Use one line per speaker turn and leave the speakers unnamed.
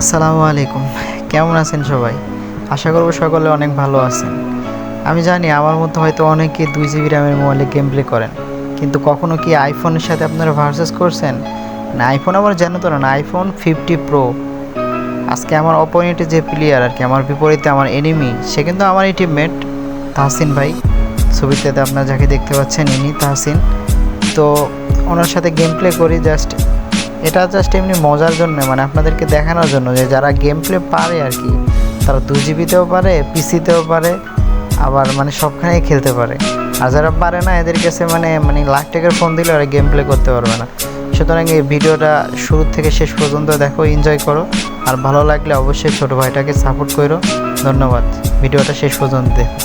আসসালামু আলাইকুম। কেমন আছেন সবাই? আশা করব সকলে অনেক ভালো আছেন। আমি জানি আমার মতো হয়তো অনেকে দুই জিবি র্যামের মোবাইলে গেম প্লে করেন। কিন্তু কখনো কি আইফোনের সাথে আপনারা ভার্সেস করছেন? না আইফোন আমার জানো তো না আইফোন ফিফটি প্রো আজকে আমার অপোনেন্টে যে প্লেয়ার আর কি, আমার বিপরীতে আমার এনিমি সে কিন্তু আমারই টিমমেট তাহসিন ভাই। ছবিতে আপনারা যাকে দেখতে পাচ্ছেন, ইনি তাহসিন। তো ওনার সাথে গেম প্লে করি জাস্ট এটা জাস্ট এমনি মজার জন্য মানে আপনাদেরকে দেখানোর জন্য যে যারা গেম প্লে পারে আর কি, তারা দু জিবিতেও পারে পিসিতেও পারে, আবার মানে সবখানেই খেলতে পারে। আর যারা পারে না, এদের কাছে মানে মানে লাখ টাকার ফোন দিলে ওরা গেম প্লে করতে পারবে না। সুতরাং এই ভিডিওটা শুরু থেকে শেষ পর্যন্ত দেখো এনজয় করো। আর ভালো লাগলে অবশ্যই ছোটো ভাইটাকে সাপোর্ট করো। ধন্যবাদ। ভিডিওটা শেষ পর্যন্ত দেখো।